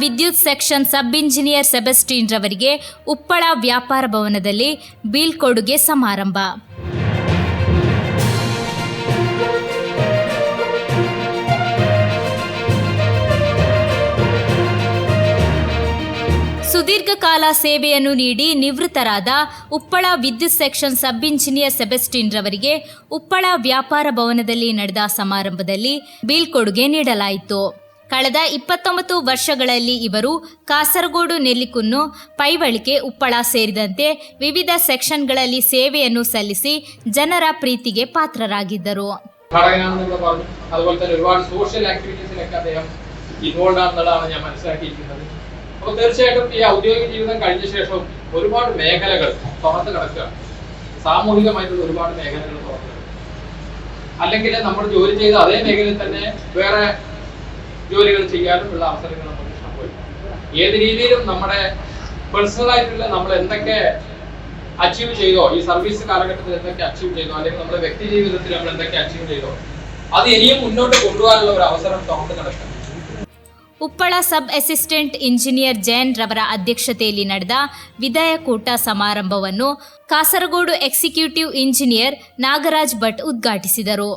ವಿದ್ಯುತ್ ಸೆಕ್ಷನ್ ಸಬ್ ಇಂಜಿನಿಯರ್ ಸೆಬಸ್ಟಿನ್ ರವರಿಗೆ ಉಪ್ಪಳ ವ್ಯಾಪಾರ ಭವನದಲ್ಲಿ ಬೀಳ್ಕೊಡುಗೆ ಸಮಾರಂಭ. ಸುದೀರ್ಘ ಕಾಲ ಸೇವೆಯನ್ನು ನೀಡಿ ನಿವೃತ್ತರಾದ ಉಪ್ಪಳ ವಿದ್ಯುತ್ ಸೆಕ್ಷನ್ ಸಬ್ ಇಂಜಿನಿಯರ್ ಸೆಬೆಸ್ಟೀನ್ ರವರಿಗೆ ಉಪ್ಪಳ ವ್ಯಾಪಾರ ಭವನದಲ್ಲಿ ನಡೆದ ಸಮಾರಂಭದಲ್ಲಿ ಬೀಳ್ಕೊಡುಗೆ ನೀಡಲಾಯಿತು. ಕಳೆದ ಇಪ್ಪತ್ತೊಂಬತ್ತು ವರ್ಷಗಳಲ್ಲಿ ಇವರು ಕಾಸರಗೋಡು ನೆಲ್ಲಿಕುನ್ನು ಪೈವಳಿಕೆ ಉಪ್ಪಳ ಸೇರಿದಂತೆ ವಿವಿಧ ಸೆಕ್ಷನ್ಗಳಲ್ಲಿ ಸೇವೆಯನ್ನು ಸಲ್ಲಿಸಿ ಜನರ ಪ್ರೀತಿಗೆ ಪಾತ್ರರಾಗಿದ್ದರು ഘടകനാണെന്നുള്ള പറഞ്ഞു അതുപോലെ തന്നെ ഒരുപാട് സോഷ്യൽ ആക്ടിവിറ്റീസിലൊക്കെ അദ്ദേഹം ഇൻവോൾവ് ആണെന്നുള്ളതാണ് ഞാൻ മനസ്സിലാക്കിയിരിക്കുന്നത് അപ്പോൾ തീർച്ചയായിട്ടും ഈ ഔദ്യോഗിക ജീവിതം കഴിഞ്ഞ ശേഷം ഒരുപാട് മേഖലകൾ തുറന്നു കിടക്കുക സാമൂഹികമായിട്ടുള്ള ഒരുപാട് മേഖലകൾ തുറന്നു കിടക്കുക അല്ലെങ്കിൽ നമ്മൾ ജോലി ചെയ്ത അതേ മേഖലയിൽ തന്നെ വേറെ ജോലികൾ ചെയ്യാനുമുള്ള അവസരങ്ങൾ നമുക്ക് സംഭവിക്കും ഏത് രീതിയിലും നമ്മുടെ പേഴ്സണൽ ആയിട്ടുള്ള നമ്മൾ എന്തൊക്കെ അച്ചീവ് ചെയ്തോ ഈ സർവീസ് കാലഘട്ടത്തിൽ എന്തൊക്കെ അച്ചീവ് ചെയ്തോ അല്ലെങ്കിൽ നമ്മുടെ വ്യക്തി ജീവിതത്തിൽ നമ്മൾ എന്തൊക്കെ അച്ചീവ് ചെയ്തോ അത് ഇനിയും മുന്നോട്ട് കൊണ്ടുപോകാനുള്ള ഒരു അവസരം തുറന്നു കിടക്കണം Uppala sub assistant engineer Jain ರವರ ಅಧ್ಯಕ್ಷತೆಯಲ್ಲಿ ನಡೆದ ವಿದಾಯಕೂಟ ಸಮಾರಂಭವನ್ನು ಕಾಸರಗೋಡು ಎಕ್ಸಿಕ್ಯೂಟಿವ್ ಇಂಜಿನಿಯರ್ ನಾಗರಾಜ್ ಭಟ್ ಉದ್ಘಾಟಿಸಿದರು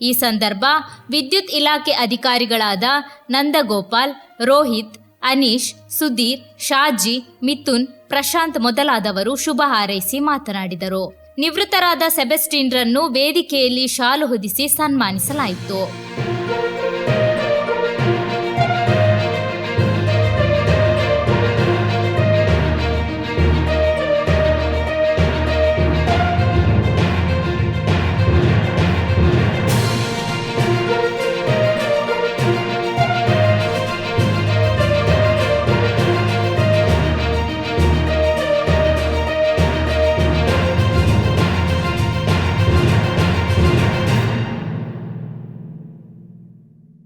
ಈ ಸಂದರ್ಭ ವಿದ್ಯುತ್ ಇಲಾಖೆ ಅಧಿಕಾರಿಗಳಾದ ನಂದಗೋಪಾಲ್, ರೋಹಿತ್, ಅನೀಶ್, ಸುಧೀರ್, ಶಾಜಿ, ಮಿಥುನ್, ಪ್ರಶಾಂತ್ ಮೊದಲಾದವರು ಶುಭ ಹಾರೈಸಿ ಮಾತನಾಡಿದರು. ನಿವೃತ್ತರಾದ ಸೆಬೆಸ್ಟಿನ್ರನ್ನು ವೇದಿಕೆಯಲ್ಲಿ ಶಾಲು ಹೊದಿಸಿ ಸನ್ಮಾನಿಸಲಾಯಿತು.